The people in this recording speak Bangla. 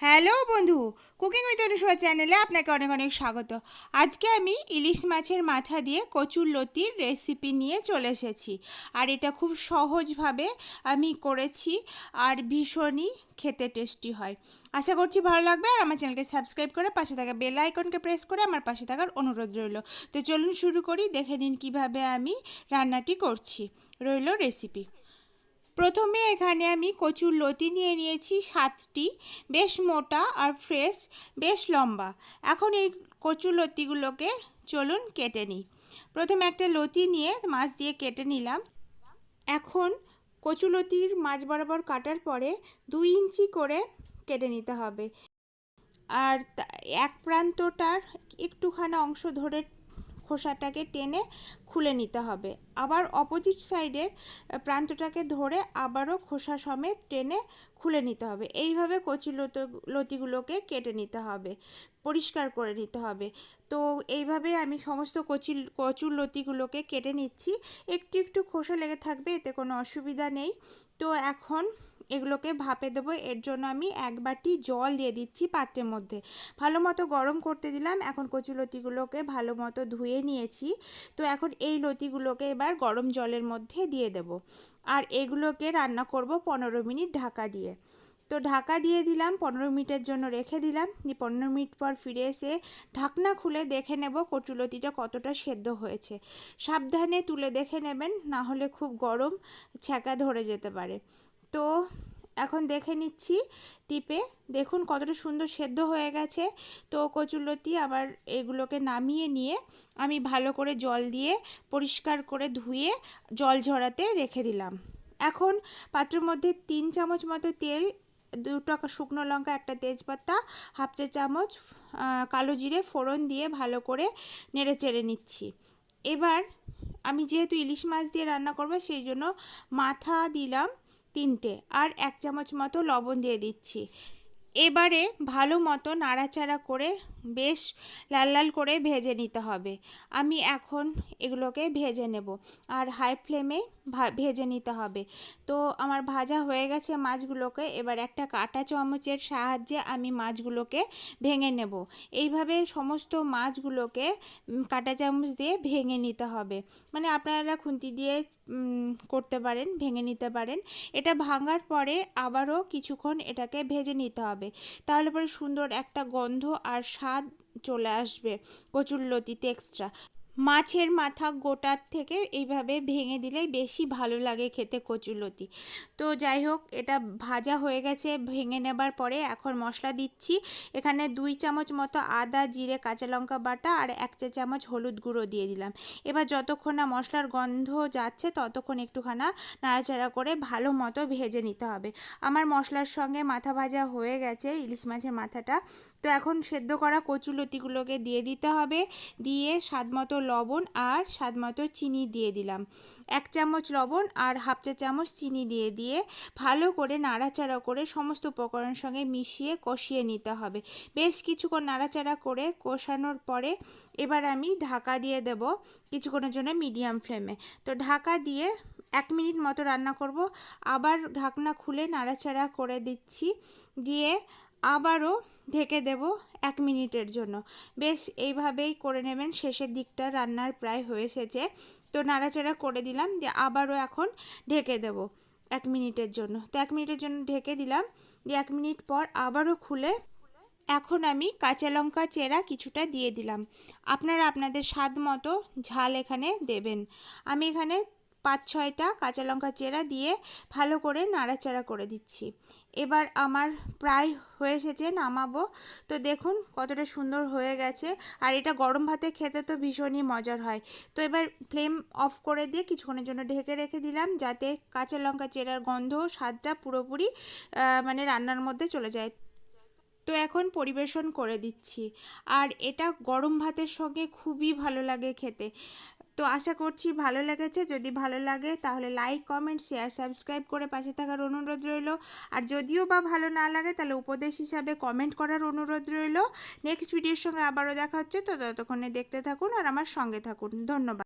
হ্যালো বন্ধু, কুকিং উইথ অনুসভা চ্যানেলে আপনাকে অনেক অনেক স্বাগত। আজকে আমি ইলিশ মাছের মাথা দিয়ে কচুর লতির রেসিপি নিয়ে চলে এসেছি। আর এটা খুব সহজভাবে আমি করেছি আর ভীষণই খেতে টেস্টি হয়। আশা করছি ভালো লাগবে আর আমার চ্যানেলকে সাবস্ক্রাইব করে পাশে থাকা বেল আইকনকে প্রেস করে আমার পাশে থাকার অনুরোধ রইল। তো চলুন শুরু করি, দেখে নিন কীভাবে আমি রান্নাটি করছি। রইল রেসিপি প্রথমে এখানে আমি কচুর লতি নিয়ে নিয়েছি সাতটি। বেশ মোটা আর ফ্রেশ, বেশ লম্বা। এখন এই কচুর লতিগুলোকে চলুন কেটে নিই। প্রথমে একটা লতি নিয়ে মাছ দিয়ে কেটে নিলাম। এখন কচুলতির মাছ বরাবর কাটার পরে দুই ইঞ্চি করে কেটে নিতে হবে। আর এক প্রান্তটার একটুখানি অংশ ধরে খোসাটাকে টেনে খুলে নিতে হবে। আবার অপোজিট সাইডের প্রান্তটাকে ধরে আবারও খোসা সমেত টেনে খুলে নিতে হবে। এইভাবে কচি লতো, লতিগুলোকে কেটে নিতে হবে, পরিষ্কার করে নিতে হবে। তো এইভাবে আমি সমস্ত কচি, কচুর লতিগুলোকে কেটে নিচ্ছি। একটু একটু খোসা লেগে থাকবে, এতে কোনো অসুবিধা নেই। তো এখন এগুলোকে ভাপে দেবো। এর জন্য আমি এক বাটি জল দিয়ে দিচ্ছি পাত্রের মধ্যে। ভালো মতো গরম করতে দিলাম। এখন কচুলতিগুলোকে ভালো মতো ধুয়ে নিয়েছি। তো এখন এই লতিগুলোকে এবার গরম জলের মধ্যে দিয়ে দেব। আর এগুলোকে রান্না করব পনেরো মিনিট ঢাকা দিয়ে। তো ঢাকা দিয়ে দিলাম, পনেরো মিনিটের জন্য রেখে দিলাম। দিয়ে পনেরো মিনিট পর ফিরে এসে ঢাকনা খুলে দেখে নেব কচুলতিটা কতটা সেদ্ধ হয়েছে। সাবধানে তুলে দেখে নেবেন, না হলে খুব গরম ছ্যাঁকা ধরে যেতে পারে। তো এখন দেখে নিচ্ছি টিপে। দেখুন কতটা সুন্দর সেদ্ধ হয়ে গেছে। তো কচুলতি আবার এগুলোকে নামিয়ে নিয়ে আমি ভালো করে জল দিয়ে পরিষ্কার করে ধুয়ে জল ঝরাতে রেখে দিলাম। এখন পাত্রের মধ্যে তিন চামচ মতো তেল, দুটো শুকনো লঙ্কা, একটা তেজপাতা, হাফ চা চামচ কালো জিরে ফোড়ন দিয়ে ভালো করে নেড়ে চেড়ে নিচ্ছি। এবার আমি যেহেতু ইলিশ মাছ দিয়ে রান্না করব, সেই জন্য মাথা দিলাম। তিনটে আর এক চামচ মতো লবণ দিয়ে দিচ্ছি। এবারে ভালো মতো নাড়াচাড়া করে বেশ লাল লাল করে ভেজে নিতে হবে। আমি এখন এগুলোকে ভেজে নেব আর হাই ফ্লেমে ভেজে নিতে হবে। তো আমার ভাজা হয়ে গেছে মাছগুলোকে, এবার একটা কাটা চামচের সাহায্যে আমি মাছগুলোকে ভেঙে নেব। এইভাবে সমস্ত মাছগুলোকে কাটা চামচ দিয়ে ভেঙে নিতে হবে। মানে আপনারা খুন্তি দিয়ে করতে পারেন, ভেঙে নিতে পারেন। এটা ভাঙার পরে আবারও কিছুক্ষণ এটাকে ভেজে নিতে হবে। তাহলে পরে সুন্দর একটা গন্ধ আর স্বাদ চলে আসবে কচুর লতি এক্সট্রা মাছের মাথা গোটার থেকে এইভাবে ভেঙে দিলেই বেশি ভালো লাগে খেতে কচুলতি তো যাই হোক, এটা ভাজা হয়ে গেছে, ভেঙে নেবার পরে এখন মশলা দিচ্ছি। এখানে দুই চামচ মতো আদা, জিরে, কাঁচা লঙ্কা বাটা আর এক চা চামচ হলুদ গুঁড়ো দিয়ে দিলাম। এবার যতক্ষণ না মশলার গন্ধ যাচ্ছে, ততক্ষণ একটুখানা নাড়াচাড়া করে ভালো মতো ভেজে নিতে হবে। আমার মশলার সঙ্গে মাথা ভাজা হয়ে গেছে, ইলিশ মাছের মাথাটা। তো এখন সেদ্ধ করা কচুলতিগুলোকে দিয়ে দিতে হবে। দিয়ে স্বাদ মতো লবণ আর স্বাদ মতো চিনি দিয়ে দিলাম। এক চামচ লবণ আর হাফ চা চামচ চিনি দিয়ে দিয়ে ভালো করে নাড়াচাড়া করে সমস্ত উপকরণের সঙ্গে মিশিয়ে কষিয়ে নিতে হবে। বেশ কিছুক্ষণ নাড়াচাড়া করে কষানোর পরে এবার আমি ঢাকা দিয়ে দেব কিছুক্ষণের জন্য মিডিয়াম ফ্লেমে। তো ঢাকা দিয়ে এক মিনিট মতো রান্না করব। আবার ঢাকনা খুলে নাড়াচাড়া করে দিচ্ছি। দিয়ে আবারও ঢেকে দেব এক মিনিটের জন্য। বেশ, এইভাবেই করে নেবেন। শেষের দিকটা রান্নার প্রায় হয়ে এসেছে। তো নাড়াচাড়া করে দিলাম যে আবারও এখন ঢেকে দেব এক মিনিটের জন্য। তো এক মিনিটের জন্য ঢেকে দিলাম। যে এক মিনিট পর আবারও খুলে এখন আমি কাঁচা লঙ্কা চেরা কিছুটা দিয়ে দিলাম। আপনারা আপনাদের স্বাদ মতো ঝাল এখানে দেবেন। আমি এখানে পাঁচ ছয়টা কাঁচা লঙ্কা চেরা দিয়ে ভালো করে নাড়াচাড়া করে দিচ্ছি। এবার আমার প্রায় হয়ে এসেছে, নামাবো। তো দেখুন কতটা সুন্দর হয়ে গেছে। আর এটা গরম ভাতে খেতে তো ভীষণই মজার হয়। তো এবার ফ্লেম অফ করে দিয়ে কিছুক্ষণের জন্য ঢেকে রেখে দিলাম, যাতে কাঁচা লঙ্কা চেরার গন্ধ স্বাদটা পুরোপুরি মানে রান্নার মধ্যে চলে যায়। তো এখন পরিবেশন করে দিচ্ছি। আর এটা গরম ভাতের সঙ্গে খুবই ভালো লাগে খেতে। তো আশা করছি ভালো লেগেছে। যদি ভালো লাগে তাহলে লাইক কমেন্ট শেয়ার সাবস্ক্রাইব করে পাশে থাকার অনুরোধ রইল। আর যদিও বা ভালো না লাগে তাহলে উপদেশ হিসাবে কমেন্ট করার অনুরোধ রইল। নেক্সট ভিডিওর সঙ্গে আবারও দেখা হচ্ছে। তো ততক্ষণে দেখতে থাকুন আর আমার সঙ্গে থাকুন। ধন্যবাদ।